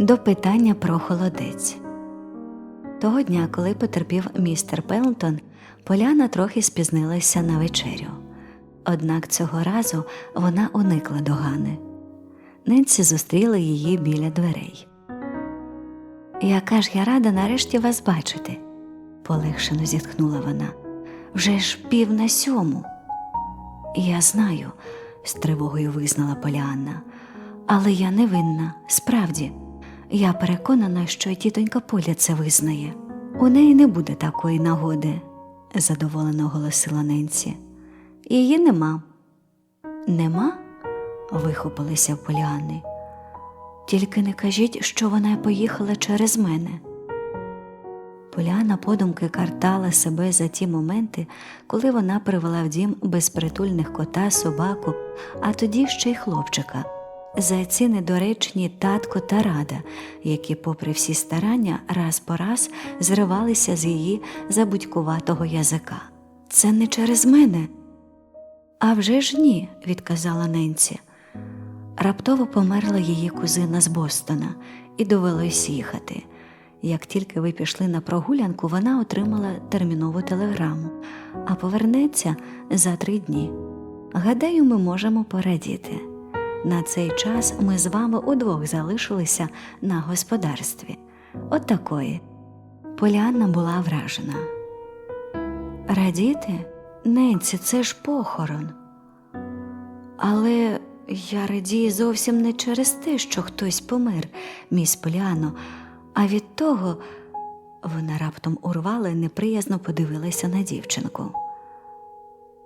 До питання про холодець. Того дня, коли потерпів містер Пелтон, Поляна трохи спізнилася на вечерю. Однак цього разу вона уникла догани. Ненсі зустріла її біля дверей. Яка ж я рада нарешті вас бачити, полегшено зітхнула вона. Вже ж пів на сьому. Я знаю, з тривогою визнала Поліанна, але я не винна, справді. Я переконана, що тітонька Поля це визнає. У неї не буде такої нагоди, задоволено оголосила Ненсі. Її нема. Нема? вихопилися в Поліани. Тільки не кажіть, що вона поїхала через мене. Поляна подумки картала себе за ті моменти, коли вона привела в дім безпритульних кота, собаку, а тоді ще й хлопчика, за ці недоречні татко та рада, які, попри всі старання, раз по раз зривалися з її забудькуватого язика. Це не через мене. «А вже ж ні, відказала Ненці. Раптово померла її кузина з Бостона, і довелось їхати. Як тільки ви пішли на прогулянку, вона отримала термінову телеграму, а повернеться за три дні. Гадаю, ми можемо порадіти. На цей час ми з вами удвох залишилися на господарстві. От такої. Поліанна була вражена. Радіти? Ненці, це ж похорон. Але я радію зовсім не через те, що хтось помер, міс Поліано, а від того вона раптом урвала і неприязно подивилася на дівчинку.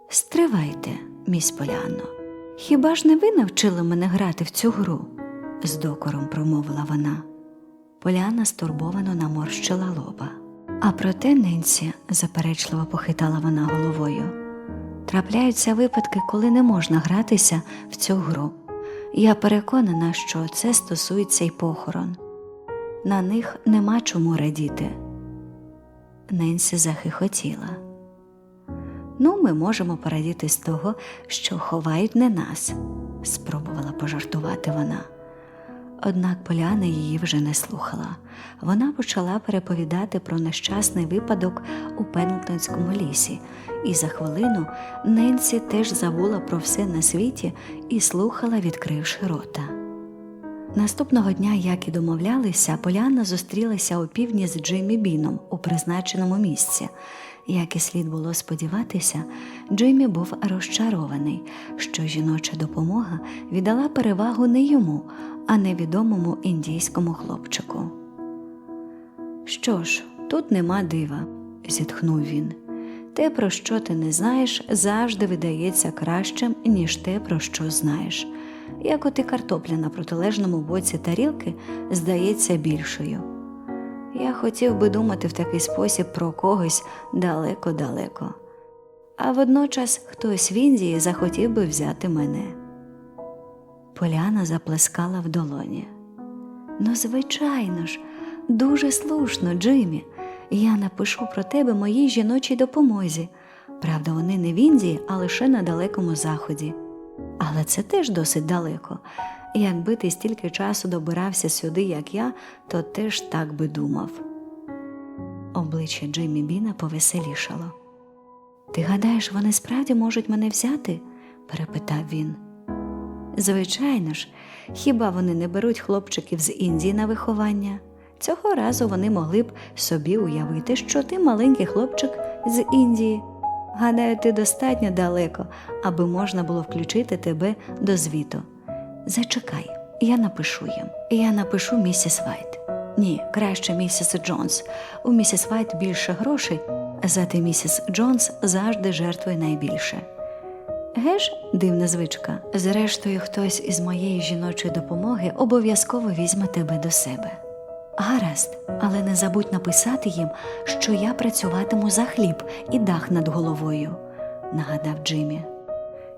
Стривайте, міс Поляно, хіба ж не ви навчили мене грати в цю гру? з докором промовила вона. Поляна стурбовано наморщила лоба. А проте, Ненсі, заперечливо похитала вона головою. Трапляються випадки, коли не можна гратися в цю гру. Я переконана, що це стосується й похорон. На них нема чому радіти. Ненсі захихотіла. Ну, ми можемо порадіти з того, що ховають не нас, спробувала пожартувати вона. Однак Поляна її вже не слухала. Вона почала переповідати про нещасний випадок у Пендлтонському лісі, і за хвилину Ненсі теж забула про все на світі і слухала, відкривши рота. Наступного дня, як і домовлялися, Поляна зустрілася у півдні з Джиммі Біном у призначеному місці. Як і слід було сподіватися, Джиммі був розчарований, що жіноча допомога віддала перевагу не йому, а невідомому індійському хлопчику. Що ж, тут нема дива, зітхнув він. Те, про що ти не знаєш, завжди видається кращим, ніж те, про що знаєш. Як от і картопля на протилежному боці тарілки здається більшою. Я хотів би думати в такий спосіб про когось далеко-далеко, а водночас хтось в Індії захотів би взяти мене. Поляна заплескала в долоні. Ну, звичайно ж, дуже слушно, Джиммі. Я напишу про тебе моїй жіночій допомозі. Правда, вони не в Індії, а лише на далекому заході. Але це теж досить далеко. Якби ти стільки часу добирався сюди, як я, то теж так би думав. Обличчя Джиммі Біна повеселішало. Ти гадаєш, вони справді можуть мене взяти? перепитав він. Звичайно ж, хіба вони не беруть хлопчиків з Індії на виховання? Цього разу вони могли б собі уявити, що ти маленький хлопчик з Індії. Гадаю, ти достатньо далеко, аби можна було включити тебе до звіту. Зачекай, я напишу їм. Я напишу місіс Вайт. Ні, краще місіс Джонс. У місіс Вайт більше грошей, зате місіс Джонс завжди жертвує найбільше. Геш, дивна звичка. Зрештою, хтось із моєї жіночої допомоги обов'язково візьме тебе до себе. Гаразд, але не забудь написати їм, що я працюватиму за хліб і дах над головою, нагадав Джиммі.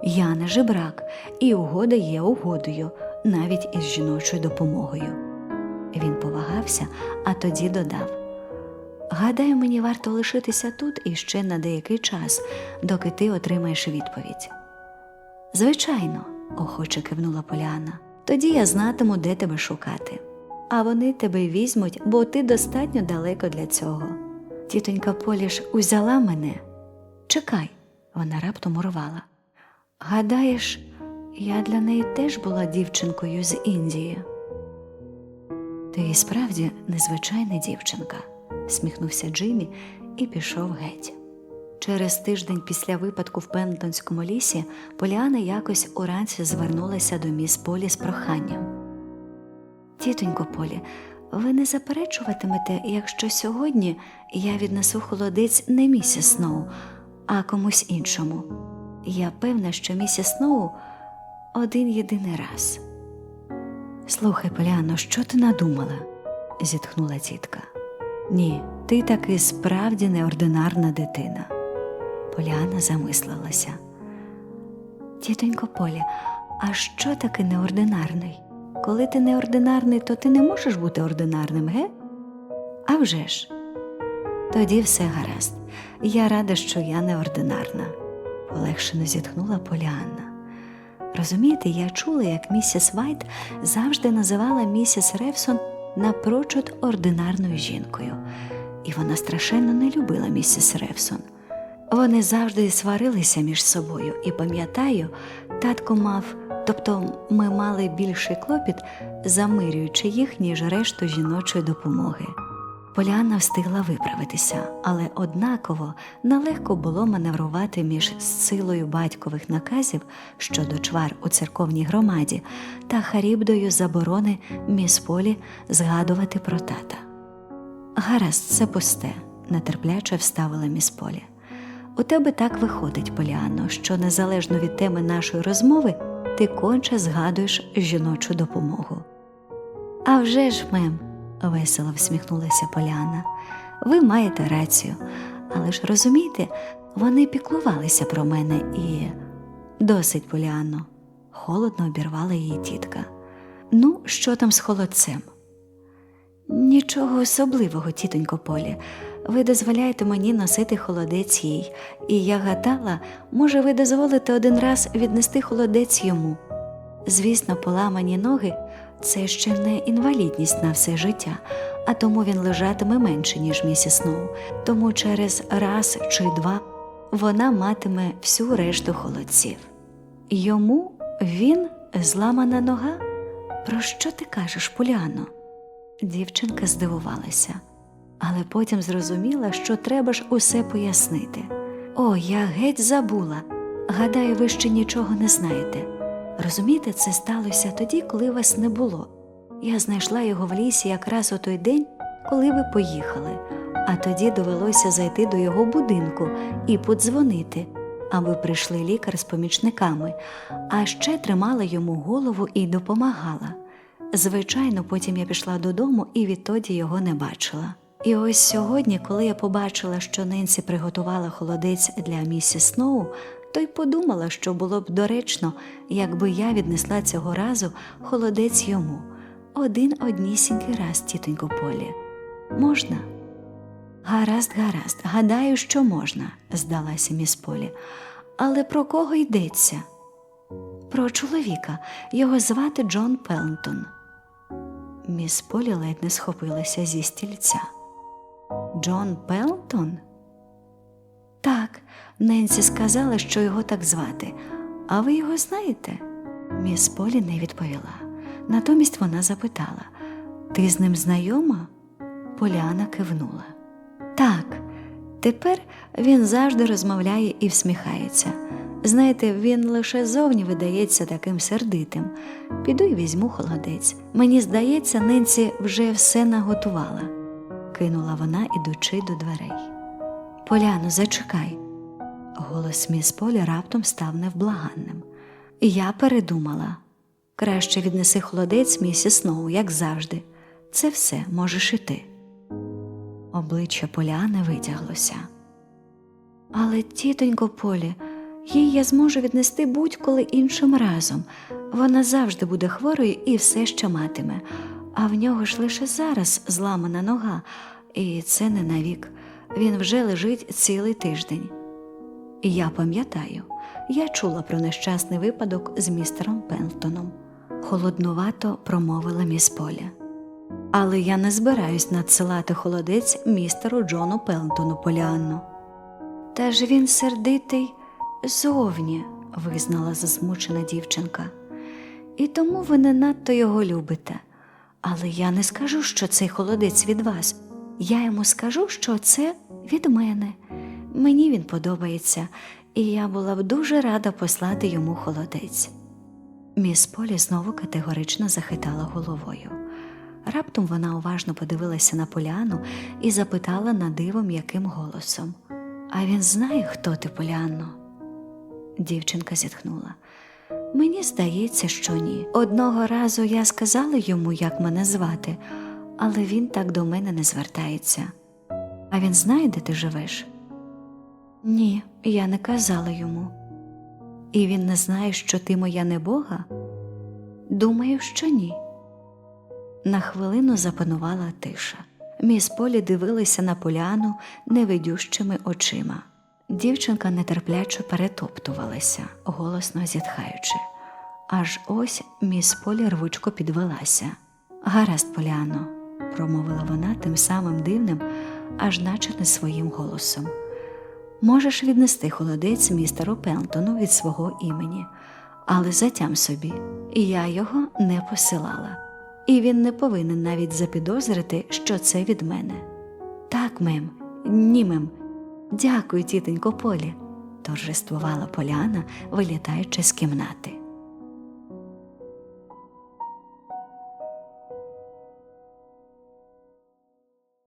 Я не жебрак, і угода є угодою, навіть із жіночою допомогою. Він повагався, а тоді додав Гадаю, мені варто лишитися тут іще на деякий час, доки ти отримаєш відповідь. Звичайно, охоче кивнула Поляна, тоді я знатиму, де тебе шукати. А вони тебе візьмуть, бо ти достатньо далеко для цього. Тітонька Поліш узяла мене. Чекай, вона раптом урвала. Гадаєш, я для неї теж була дівчинкою з Індії. Ти і справді незвичайна дівчинка, сміхнувся Джиммі і пішов геть. Через тиждень після випадку в Пентонському лісі Поліана якось уранці звернулася до міс Полі з проханням. Тітонько Полі, ви не заперечуватимете, якщо сьогодні я віднесу холодець не місіс Сноу, а комусь іншому. Я певна, що місіс Сноу один єдиний раз. Слухай, Поліано, що ти надумала? зітхнула тітка. Ні, ти таки справді неординарна дитина. Поліана замислилася. Тітонько Полі, а що таке неординарний? Коли ти неординарний, то ти не можеш бути ординарним, ге? А вже ж. Тоді все гаразд. Я рада, що я неординарна, полегшено зітхнула Поліанна. Розумієте, я чула, як місіс Вайт завжди називала місіс Ревсон напрочуд ординарною жінкою, і вона страшенно не любила місіс Ревсон. Вони завжди сварилися між собою, і пам'ятаю, татко мав, тобто ми мали більший клопіт, замирюючи їх, ніж решту жіночої допомоги. Поляна встигла виправитися, але однаково нелегко було маневрувати між силою батькових наказів щодо чвар у церковній громаді та харібдою заборони міс Полі згадувати про тата. Гаразд, це пусте, нетерпляче вставила міс Полі. У тебе так виходить, Поліано, що незалежно від теми нашої розмови ти конче згадуєш жіночу допомогу. «А вже ж, мем, весело всміхнулася Поляна. Ви маєте рацію, але ж розумієте, вони піклувалися про мене і. Досить, Поліано, холодно обірвала її тітка. Ну, що там з холодцем? Нічого особливого, тітонько Полі. Ви дозволяєте мені носити холодець їй, і я гадала, може, ви дозволите один раз віднести холодець йому. Звісно, поламані ноги це ще не інвалідність на все життя, а тому він лежатиме менше, ніж місіс Сноу, тому через раз чи два вона матиме всю решту холодців. Йому він зламана нога? Про що ти кажеш, Поліано? Дівчинка здивувалася, але потім зрозуміла, що треба ж усе пояснити. О, я геть забула. Гадаю, ви ще нічого не знаєте. Розумієте, це сталося тоді, коли вас не було. Я знайшла його в лісі якраз у той день, коли ви поїхали, а тоді довелося зайти до його будинку і подзвонити, аби прийшли лікар з помічниками, а ще тримала йому голову і допомагала. Звичайно, потім я пішла додому і відтоді його не бачила. І ось сьогодні, коли я побачила, що Ненсі приготувала холодець для місіс Сноу, то й подумала, що було б доречно, якби я віднесла цього разу холодець йому. Один однісінький раз, тітонько Полі. Можна? Гаразд, гаразд, гадаю, що можна, здалася міс Полі. Але про кого йдеться? Про чоловіка. Його звати Джон Пелтон. Міс Полі ледь не схопилася зі стільця. Джон Пелтон? Так, Ненсі сказала, що його так звати. А ви його знаєте? Міс Полі не відповіла. Натомість вона запитала Ти з ним знайома? Поляна кивнула. Так, тепер він завжди розмовляє і всміхається. Знаєте, він лише зовні видається таким сердитим. Піду й візьму холодець. Мені здається, Ненсі вже все наготувала, кинула вона, ідучи до дверей. Поляно, зачекай. Голос міс Полі раптом став невблаганним. Я передумала. Краще віднеси холодець місіс Сноу, як завжди. Це все можеш іти. Обличчя Поляни витяглося. Але, тітонько Полі, їй я зможу віднести будь-коли іншим разом. Вона завжди буде хворою і все ще матиме, а в нього ж лише зараз зламана нога, і це не навік. Він вже лежить цілий тиждень. Я пам'ятаю, я чула про нещасний випадок з містером Пентоном. Холоднувато промовила міс Поля. Але я не збираюсь надсилати холодець містеру Джону Пелтону Поліанну. Та ж він сердитий зовні, визнала засмучена дівчинка. І тому ви не надто його любите. Але я не скажу, що цей холодець від вас. Я йому скажу, що це від мене. Мені він подобається, і я була б дуже рада послати йому холодець. Міс Полі знову категорично захитала головою. Раптом вона уважно подивилася на поляну і запитала на диво м'яким голосом А він знає, хто ти, Полянно? Дівчинка зітхнула. Мені здається, що ні. Одного разу я сказала йому, як мене звати, але він так до мене не звертається. А він знає, де ти живеш? Ні, я не казала йому. І він не знає, що ти моя небога? Думаю, що ні. На хвилину запанувала тиша. Міс Полі дивилася на поляну невидющими очима. Дівчинка нетерпляче перетоптувалася, голосно зітхаючи. Аж ось міс Полі рвучко підвелася. Гаразд, Поляно, промовила вона тим самим дивним, аж наче не своїм голосом. Можеш віднести холодець містеру Пелтону від свого імені, але затям собі, я його не посилала, і він не повинен навіть запідозрити, що це від мене. Так, мем, ні, мем. Дякую, тітонько Полі, торжествувала Поляна, вилітаючи з кімнати.